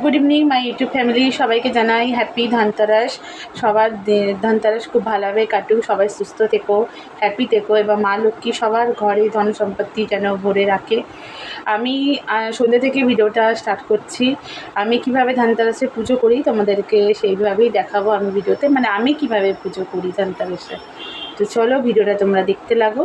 Good evening my YouTube family সবাইকে জানাই happy Dhanteras সবার ধানতেরাস খুব ভালোভাবে কাটুক, সবাই সুস্থ থেকো হ্যাপি থেকো এবং মা লক্ষ্মী সবার ঘরে ধন সম্পত্তি যেন ভরে রাখে। আমি সন্ধ্যে থেকে ভিডিওটা স্টার্ট করছি। আমি কীভাবে ধানতেরাসে পুজো করি তোমাদেরকে সেইভাবেই দেখাবো আমি ভিডিওতে। মানে আমি কীভাবে পুজো করি ধানতেরাসে তো চলো ভিডিওটা তোমরা দেখতে লাগো।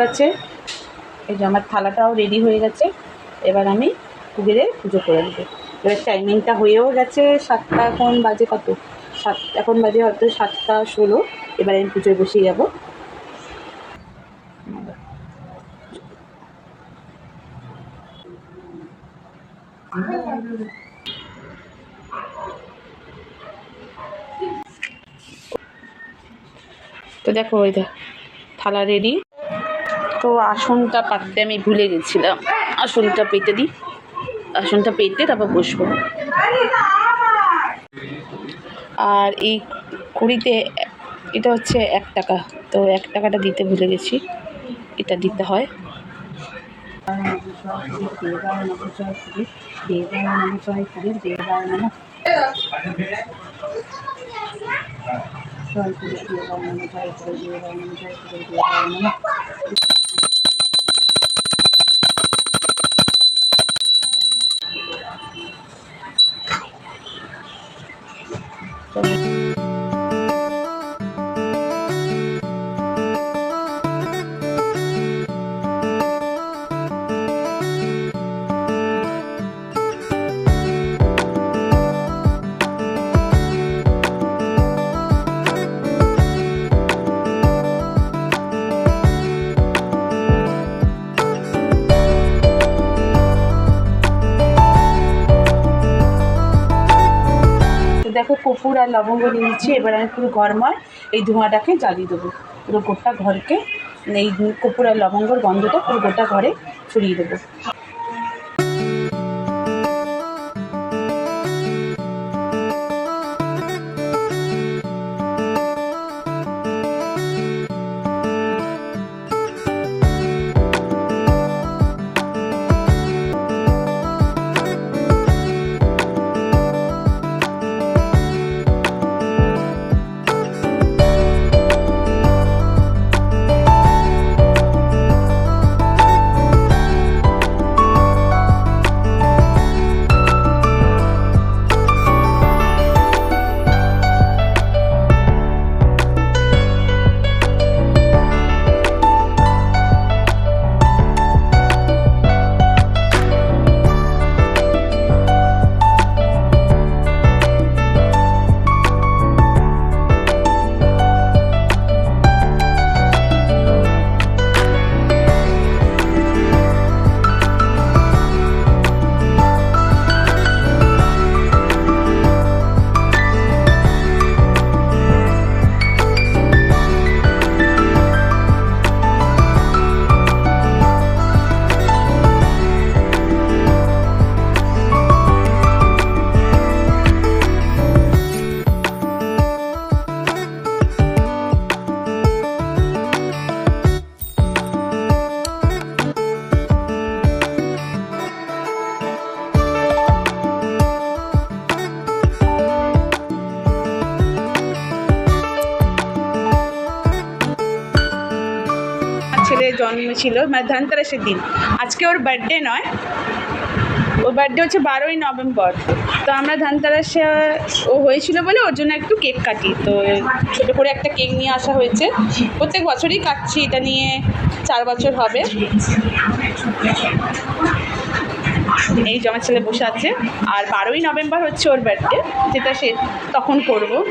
গেছে। এই যে আমার থালাটাও রেডি হয়ে গেছে। এবার আমি কুবেরে পুজো করে নেব। এবার টাইমিংটা হয়েও গেছে সাতটা এখন বাজে কত? সাত, এখন বাজে হয়তো সাতটা ষোলো। এবার আমি পুজোয় বসে যাব। তো দেখো ওই দেখ থালা রেডি তো আসনটা পাততে আমি ভুলে গেছিলাম। আসনটা পেতে দিই আসনটা পেতে তারপর বসবো। আর এই কুড়িতে এটা হচ্ছে এক টাকা। তো এক টাকাটা দিতে ভুলে গেছি। এটা দিতে হয়। তো দেখো কপুর আর লবঙ্গ নিয়েছি এবার আমি পুরো ঘরময় এই ধোঁয়াটাকে জ্বালিয়ে দেবো। পুরো গোটা ঘরকে, এই কপুর আর লবঙ্গর গন্ধটা পুরো গোটা ঘরে ছড়িয়ে দেবো। জন্ম ছিল মানে ধনতেরাসের দিন। আজকে ওর বার্থডে নয়। ওর বার্থডে হচ্ছে বারোই নভেম্বর। তো আমরা ধনতেরাসে, ও হয়েছিল বলে ওর জন্য একটু কেক কাটি। তো ছোটো করে একটা কেক নিয়ে আসা হয়েছে। প্রত্যেক বছরই কাটছি, এটা নিয়ে চার বছর হবে। এই জমা ছেলে বসে আছে। আর বারোই নভেম্বর হচ্ছে ওর বার্থডে যেটা সে তখন করব।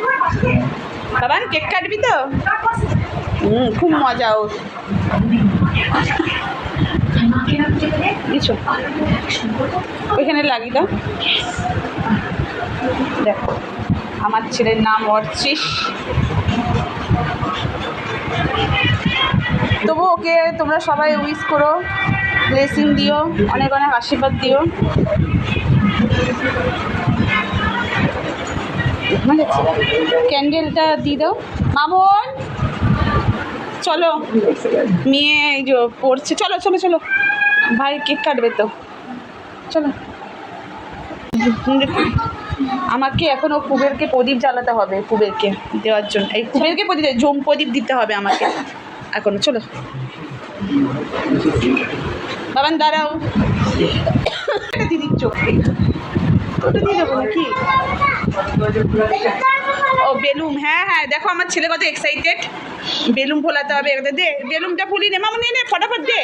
বাবান কেক কাটবি তো? হুম, খুব মজা ওর। ওইখানে লাগি দাও। দেখো, আমার ছেলের নাম অর্চিস। তবু ওকে তোমরা সবাই উইশ করো ব্লেসিং দিও, অনেক অনেক আশীর্বাদ দিও। ক্যান্ডেলটা দিয়ে দাও। মামন! চলো, মেয়ে এই যে পড়ছে, চলো চলো চলো। ভাই, কেক কাটবে তো। চলো। আমাকে এখনও কুবেরকে প্রদীপ জ্বালাতে হবে, কুবেরকে দেওয়ার জন্য। এই কুবেরকে প্রদীপ জম প্রদীপ দিতে হবে আমাকে। এখনও, চলো। বাবান, দাঁড়াও। দিদির চোখ ওটা দিয়ে দেবো নাকি? ও, বেলুম। হ্যাঁ হ্যাঁ দেখো আমার ছেলে কত এক্সাইটেড বেলুম ফোলাতে হবে দে, বেলুমটা ফুলি নে। মামা, নে নে, ফটাফট দে।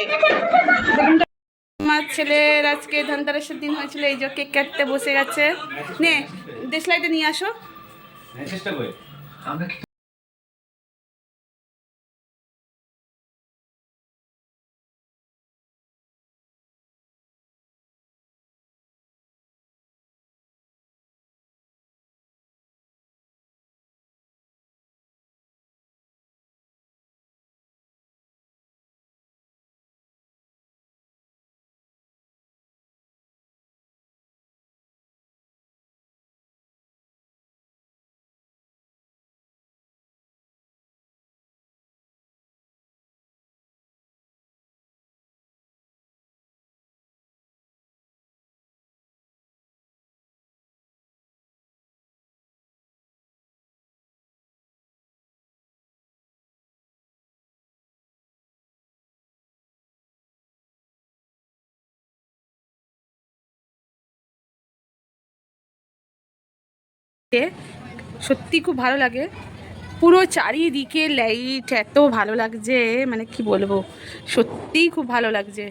আমার ছেলের আজকে ধনতেরাসের দিন হয়েছিল, এই যে কেক কাটতে বসে গেছে। নে দেশলাইটা নিয়ে আসো। এ সত্যি খুব ভালো লাগে। পুরো চারিদিকে লাইট, এত ভালো লাগছে মানে কি বলব? সত্যিই খুব ভালো লাগছে।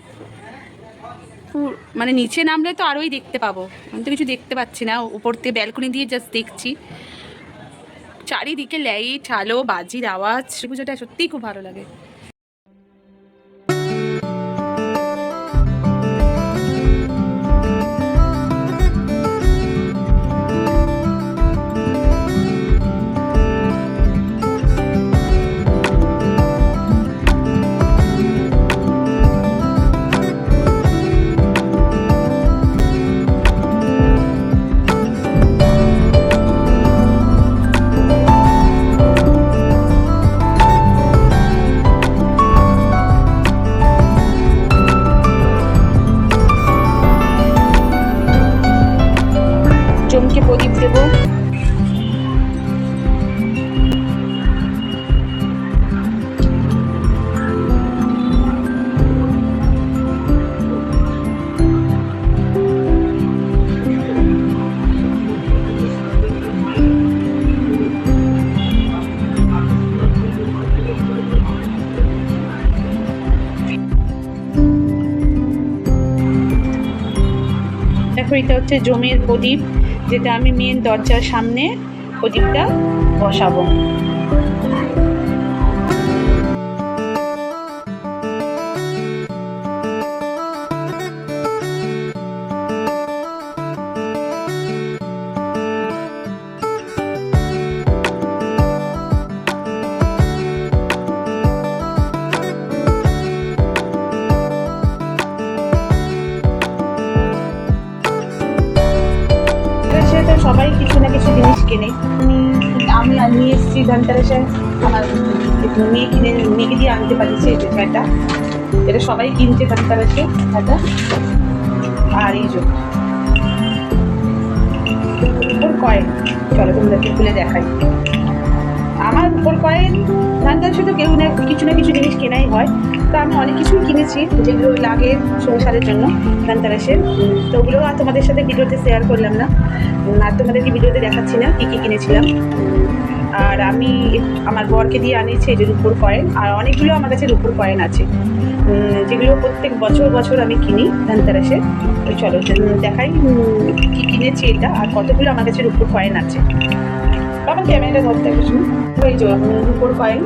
মানে নিচে নামলে তো আরোই দেখতে পাবো। আমি তো কিছু দেখতে পাচ্ছি না। উপর থেকে ব্যালকনি দিয়ে জাস্ট দেখছি। চারিদিকে লাইট, আলো, বাজির আওয়াজ পুজোটা সত্যিই খুব ভালো লাগে। এটা হচ্ছে জমির প্রদীপ যেটা আমি মেন দরজার সামনে প্রদীপটা বসাবো। সবাই কিছু না কিছু জিনিস কেনে। আমি নিয়ে এসেছি ধনতেরাসে। আমার মেয়ে কিনে, মেয়েকে দিয়ে আনতে পারিছে এটা এটা এটা সবাই কিনছে ধনতেরাসে, এটা। আর এই যে উপর কয়েন। চলো তোমাদেরকে খুলে দেখাই। আমার উপর কয়েন, ধনতেরাসে তো কেউ না, কিছু না কিছু জিনিস কেনাই হয়। তো আমি অনেক কিছুই কিনেছি, যেগুলো লাগে সংসারের জন্য, ধানতেরাসের। তো ওগুলো আর তোমাদের সাথে ভিডিওতে শেয়ার করলাম না। আর তোমাদেরকে ভিডিওতে দেখাচ্ছি না কী কী কিনেছিলাম। আর আমি আমার বরকে দিয়ে আনিয়েছি, এই যে রুপোর কয়েন আর অনেকগুলো আমার কাছে রুপোর কয়েন আছে। যেগুলো প্রত্যেক বছর বছর আমি কিনি ধানতেরাসে। ওই চলো দেখাই কী কিনেছি এটা, আর কতগুলো আমার কাছে রুপোর কয়েন আছে। বাবা, ক্যামেরাটা ধরতে শুনুন ওই যে, রুপোর কয়েন